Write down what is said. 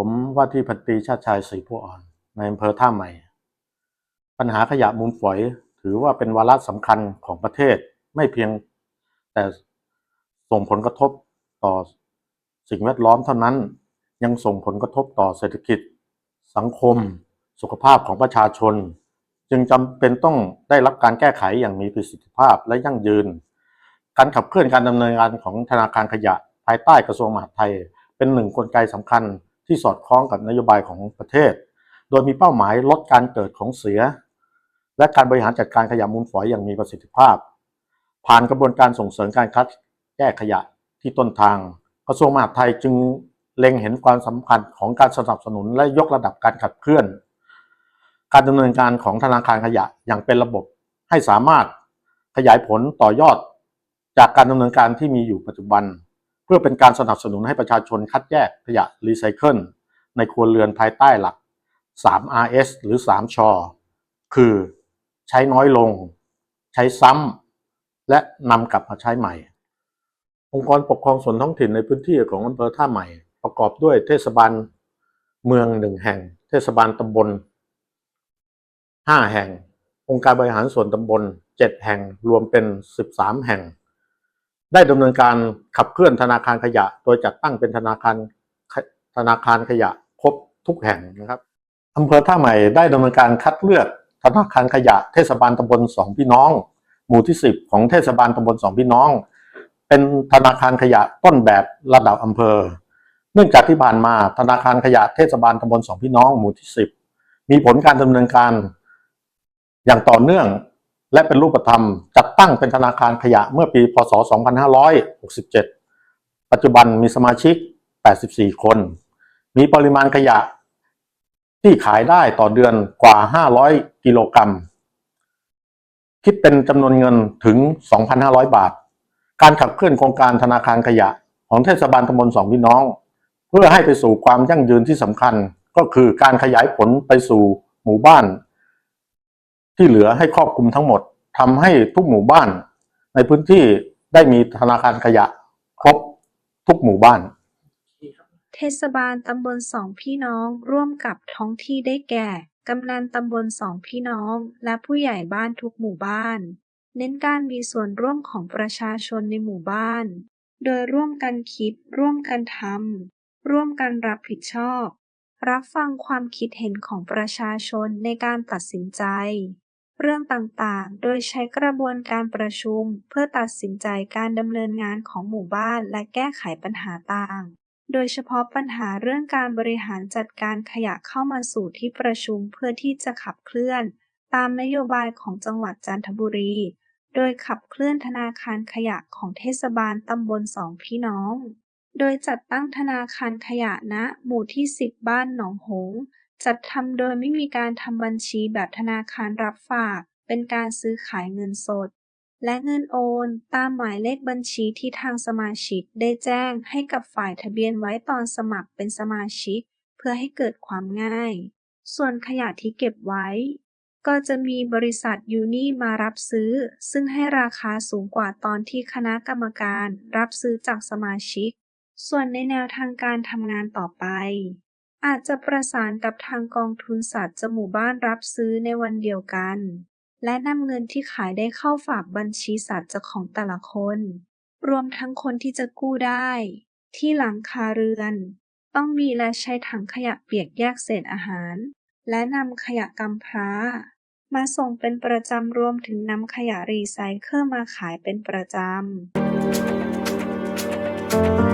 ผมว่าที่พันตรีชาติชายศรีผู้อ่อน ในอำเภอท่าใหม่ ปัญหาขยะมูลฝอยถือว่าเป็นวาระสำคัญของประเทศไม่เพียงแต่ส่งผลกระทบต่อสิ่งแวดล้อมเท่านั้น ยังส่งผลกระทบต่อเศรษฐกิจ สังคม สุขภาพของประชาชน จึงจำเป็นต้องได้รับการแก้ไขอย่างมีประสิทธิภาพและยั่งยืน การขับเคลื่อนการดำเนินงานของธนาคารขยะ ภายใต้กระทรวงมหาดไทย เป็นหนึ่งกลไกสำคัญ ที่สอดคล้องกับนโยบายของประเทศ โดยมีเป้าหมายลดการเกิดของเสีย และการบริหารจัดการขยะมูลฝอยอย่างมีประสิทธิภาพ ผ่านกระบวนการส่งเสริมการคัดแยกขยะที่ต้นทาง กระทรวงมหาดไทยจึงเล็งเห็นความสำคัญของการสนับสนุนและยกระดับการขับเคลื่อน การดำเนินการของธนาคารขยะอย่างเป็นระบบให้สามารถขยายผลต่อยอดจากการดำเนินการที่มีอยู่ปัจจุบัน เพื่อเป็นการสนับสนุนให้ประชาชนคัดแยกขยะรีไซเคิลในครัวเรือนภายใต้หลัก 3RS หรือ 3ชอคือใช้น้อยลง ใช้ซ้ำและนำกลับมาใช้ใหม่ องค์กรปกครองส่วนท้องถิ่นในพื้นที่ของอำเภอท่าใหม่ ประกอบด้วยเทศบาลเมืองหนึ่งแห่ง เทศบาลตำบลห้าแห่ง องค์การบริหารส่วนตำบลเจ็ดแห่งรวมเป็นสิบสามแห่ง ได้ดำเนินการขับเคลื่อนธนาคารขยะ โดยจัดตั้งเป็นธนาคารธนาคารขยะครบทุกแห่งนะครับอำเภอท่าใหม่ได้ดำเนินการคัดเลือกธนาคารขยะเทศบาลตำบลสองพี่น้อง หมู่ที่สิบของเทศบาลตำบลสองพี่น้อง เป็นธนาคารขยะต้นแบบระดับอำเภอ เนื่องจากที่ผ่านมาธนาคารขยะเทศบาลตำบลสองพี่น้อง หมู่ที่สิบมีผลการดำเนินการ อย่างต่อเนื่อง และเป็นรูปธรรม จัดตั้งเป็นธนาคารขยะเมื่อปีพศ 2567 ปัจจุบันมีสมาชิก 84 คน มีปริมาณขยะที่ขายได้ต่อเดือนกว่า 500 กิโลกรัม คิดเป็นจำนวนเงินถึง 2,500 บาท การขับเคลื่อนโครงการธนาคารขยะของเทศบาลตำบลสองพี่น้อง เพื่อให้ไปสู่ความยั่งยืนที่สำคัญก็คือการขยายผลไปสู่หมู่บ้าน ที่เหลือให้ครอบคลุมทั้งหมดทำให้ทุกหมู่บ้าน ในพื้นที่ได้มีธนาคารขยะ ครบทุกหมู่บ้าน เทศบาลตำบลสองพี่น้อง ร่วมกับท้องที่ได้แก่ กำนันตำบลสองพี่น้อง และผู้ใหญ่บ้านทุกหมู่บ้าน เน้นการมีส่วนร่วมของประชาชนในหมู่บ้าน โดยร่วมกันคิด ร่วมกันทำร่วมกันรับผิดชอบ รับฟังความคิดเห็นของประชาชนในการตัดสินใจ เรื่องต่างๆ โดยใช้กระบวนการประชุม เพื่อตัดสินใจการดำเนินงานของหมู่บ้านและแก้ไขปัญหาต่าง โดยเฉพาะปัญหาเรื่องการบริหารจัดการขยะเข้ามาสู่ที่ประชุมเพื่อที่จะขับเคลื่อน ตามนโยบายของจังหวัดจันทบุรี โดยขับเคลื่อนธนาคารขยะของเทศบาลตำบลสองพี่น้อง โดยจัดตั้งธนาคารขยะณ หมู่ที่ 10 บ้านหนองหง จัดทำโดยไม่มีการทำบัญชีแบบธนาคารรับฝาก เป็นการซื้อขายเงินสด และเงินโอนตามหมายเลขบัญชีที่ทางสมาชิกได้แจ้งให้กับฝ่ายทะเบียนไว้ตอนสมัครเป็นสมาชิก เพื่อให้เกิดความง่าย ส่วนขยะที่เก็บไว้ ก็จะมีบริษัทยูนี่มารับซื้อ ซึ่งให้ราคาสูงกว่าตอนที่คณะกรรมการรับซื้อจากสมาชิก ส่วนในแนวทางการทำงานต่อไป อาจจะประสานกับทางกองทุนสัตว์จหมู่บ้านรับซื้อในวันเดียวกัน และนำเงินที่ขายได้เข้าฝากบัญชีสัตว์จากของแต่ละคน รวมทั้งคนที่จะกู้ได้ ที่หลังคาเรือน ต้องมีและใช้ถังขยะเปียกแยกเศษอาหาร และนำขยะกำพร้า มาส่งเป็นประจำรวมถึงนำขยะรีไซเคิลมาขายเป็นประจำ